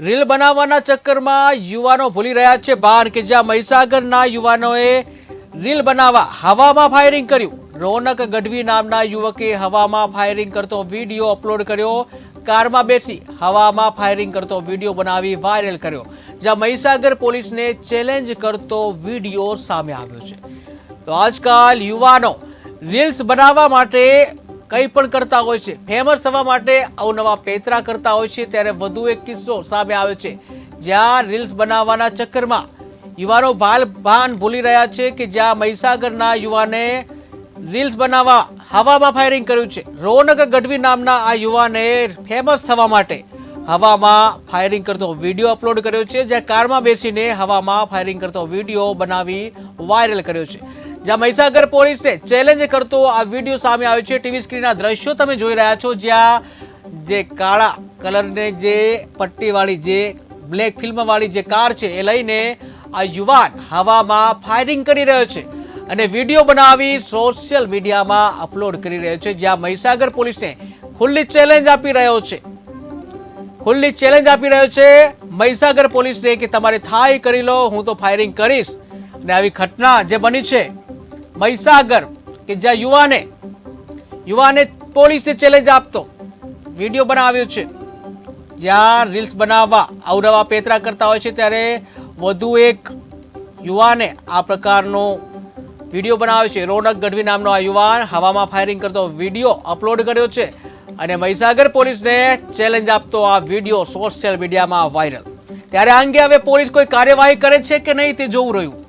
Reel બનાવવાના ચક્કરમાં યુવાનો ભૂલી રહ્યા છે ભાન કે જ્યાં મહીસાગરના યુવાનોએ રીલ બનાવવા હવામાં ફાયરિંગ કર્યું. રોનક ગઢવી નામના યુવકે હવામાં ફાયરિંગ કરતો વીડિયો અપલોડ કર્યો. કારમાં બેસી હવામાં ફાયરિંગ કરતો વીડિયો બનાવી વાયરલ કર્યો, જ્યાં મહીસાગર પોલીસને ચેલેન્જ કરતો વીડિયો સામે આવ્યો છે. તો આજકાલ યુવાનો રીલ્સ બનાવવા માટે કંઈ પણ કરતા હોય છે. ફેમસ થવા માટે અવનવા પેતરા કરતા હોય છે, ત્યારે વધુ એક કિસ્સો સામે આવ્યો છે. જ્યાં રીલ્સ બનાવવાના ચક્કરમાં યુવાનો ભાલ ભાન ભૂલી રહ્યા છે કે જ્યાં મહીસાગરના યુવાને રીલ્સ બનાવવા હવામાં ફાયરિંગ કર્યું છે. રોનક ગઢવી નામના આ યુવાને ફેમસ થવા માટે હવામાં ફાયરિંગ કરતો વીડિયો અપલોડ કર્યો છે, જ્યાં કારમાં બેસીને હવામાં ફાયરિંગ કરતો વીડિયો બનાવી વાયરલ કર્યો છે. જ્યાં મહીસાગર પોલીસને ચેલેન્જ કરતો આ વીડિયો સામે આવ્યો છે. ટીવી સ્ક્રીનના દ્રશ્યો તમે જોઈ રહ્યા છો, જ્યાં જે કાળા કલરને જે પટ્ટીવાળી જે બ્લેક ફિલ્મવાળી જે કાર છે, એ લઈને આ યુવાન હવામાં ફાયરિંગ કરી રહ્યો છે અને વીડિયો બનાવી સોશિયલ મીડિયામાં અપલોડ કરી રહ્યો છે, જ્યાં મહીસાગર પોલીસને ખુલ્લી ચેલેન્જ આપી રહ્યો છે. ખુલ્લી ચેલેન્જ આપી રહ્યો છે મહીસાગર પોલીસને કે તમારે થાય કરી લો, હું તો ફાયરિંગ કરીશ. અને આવી ઘટના જે બની છે મહીસાગર કે જ્યાં યુવાને યુવાને પોલીસે ચેલેન્જ આપતો. વીડિયો બનાવ્યો છે. જ્યાં રીલ્સ બનાવવા અવનવા પેતરા કરતા હોય છે, ત્યારે વધુ એક યુવાને આ પ્રકારનો વીડિયો બનાવ્યો છે. રોનક ગઢવી નામનો આ યુવાન હવામાં ફાયરિંગ કરતો વીડિયો અપલોડ કર્યો છે અને મહીસાગર પોલીસને ચેલેન્જ આપતો આ વીડિયો સોશિયલ મીડિયામાં વાયરલ ત્યારે આ અંગે હવે પોલીસ કોઈ કાર્યવાહી કરે છે કે નહીં તે જોવું રહ્યું.